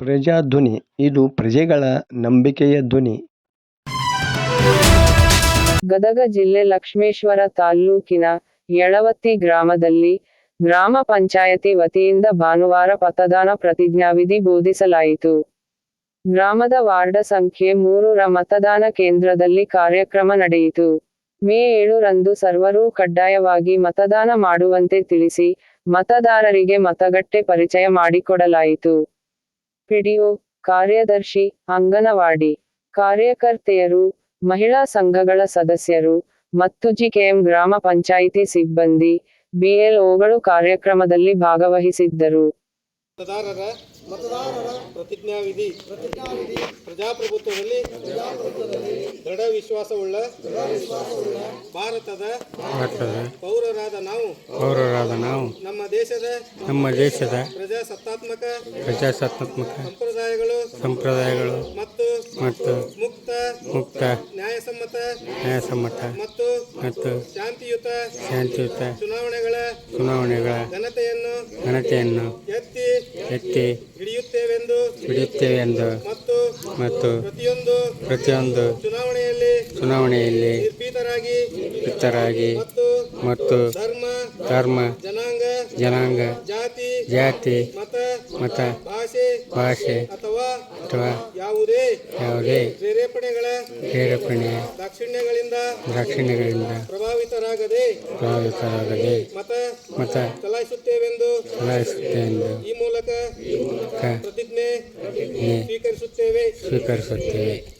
ಪ್ರಜಾಧ್ವನಿ, ಇದು ಪ್ರಜೆಗಳ ನಂಬಿಕೆಯ ಧ್ವನಿ. ಗದಗ ಜಿಲ್ಲೆ ಲಕ್ಷ್ಮೇಶ್ವರ ತಾಲ್ಲೂಕಿನ ಯಳವತ್ತಿ ಗ್ರಾಮದಲ್ಲಿ ಗ್ರಾಮ ಪಂಚಾಯತಿ ವತಿಯಿಂದ ಭಾನುವಾರ ಮತದಾನ ಪ್ರತಿಜ್ಞಾವಿಧಿ ಬೋಧಿಸಲಾಯಿತು. ಗ್ರಾಮದ ವಾರ್ಡ ಸಂಖ್ಯೆ ಮೂರರ ಮತದಾನ ಕೇಂದ್ರದಲ್ಲಿ ಕಾರ್ಯಕ್ರಮ ನಡೆಯಿತು. ಮೇ ಏಳರಂದು ಸರ್ವರೂ ಕಡ್ಡಾಯವಾಗಿ ಮತದಾನ ಮಾಡುವಂತೆ ತಿಳಿಸಿ ಮತದಾರರಿಗೆ ಮತಗಟ್ಟೆ ಪರಿಚಯ ಮಾಡಿಕೊಡಲಾಯಿತು. ಪಿಡಿಒ ಕಾರ್ಯದರ್ಶಿ ಅಂಗನವಾಡಿ ಕಾರ್ಯಕರ್ತೆಯರು ಮಹಿಳಾ ಸಂಘಗಳ ಸದಸ್ಯರು ಮತ್ತು ಜಿಕೆಎಂ ಗ್ರಾಮ ಪಂಚಾಯಿತಿ ಸಿಬ್ಬಂದಿ ಬಿಎಲ್ಒಗಳು ಕಾರ್ಯಕ್ರಮದಲ್ಲಿ ಭಾಗವಹಿಸಿದ್ದರು. ಮತದಾರರ ಮತದಾರರ ಪ್ರತಿಜ್ಞಾವಿಧಿ ಪ್ರತಿಜ್ಞಾವಿಧಿ ಪ್ರಜಾಪ್ರಭುತ್ವದಲ್ಲಿ ದೃಢ ವಿಶ್ವಾಸವುಳ್ಳ ಭಾರತದ ಭಾರತದ ಪೌರರಾದ ನಾವು ಪೌರರಾದ ನಾವು ನಮ್ಮ ದೇಶದ ಪ್ರಜಾಸತ್ತಾತ್ಮಕ ಪ್ರಜಾಸತ್ತಾತ್ಮಕ ಸಂಪ್ರದಾಯಗಳು ಸಂಪ್ರದಾಯಗಳು ಮತ್ತು ಮತ್ತು ಮುಕ್ತ ಮುಕ್ತ ನ್ಯಾಯಸಮ್ಮತ ನ್ಯಾಯಸಮ್ಮತ ಮತ್ತು ಮತ್ತು ಶಾಂತಿಯುತ ಶಾಂತಿಯುತ ಚುನಾವಣೆಗಳ ಚುನಾವಣೆಗಳ ಘನತೆಯನ್ನು ಘನತೆಯನ್ನು ಎತ್ತಿ ಎತ್ತಿ ಹಿಡಿಯುತ್ತೇವೆಂದು ಹಿಡಿಯುತ್ತೇವೆಂದು ಮತ್ತು ಮತ್ತು ಪ್ರತಿಯೊಂದು ಪ್ರತಿಯೊಂದು ಚುನಾವಣೆಯಲ್ಲಿ ಚುನಾವಣೆಯಲ್ಲಿ ನಿರ್ಭೀತರಾಗಿ ನಿರ್ಭೀತರಾಗಿ ಮತ್ತು ಮತ್ತು ಧರ್ಮ ಧರ್ಮ ಜನಾಂಗ ಜಾತಿ ಜಾತಿ ಮತ ಮತ ಭಾಷೆ ಭಾಷೆ ಅಥವಾ ಯಾವುದೇ ಯಾವುದೇ ಪ್ರೇರೇಪಣೆಗಳ ಪ್ರೇರೇಪಣೆ ದಾಕ್ಷಿಣ್ಯಗಳಿಂದ ದಾಕ್ಷಿಣ್ಯಗಳಿಂದ ಪ್ರಭಾವಿತರಾಗದೆ ಪ್ರಭಾವಿತರಾಗದೆ ಮತ ಮತ ಚಲಾಯಿಸುತ್ತೇವೆಂದು ಚಲಾಯಿಸುತ್ತೇವೆಂದು ಈ ಮೂಲಕ ಪ್ರತಿಜ್ಞೆ ಸ್ವೀಕರಿಸುತ್ತೇವೆ. ಸ್ವೀಕರಿಸುತ್ತೇವೆ.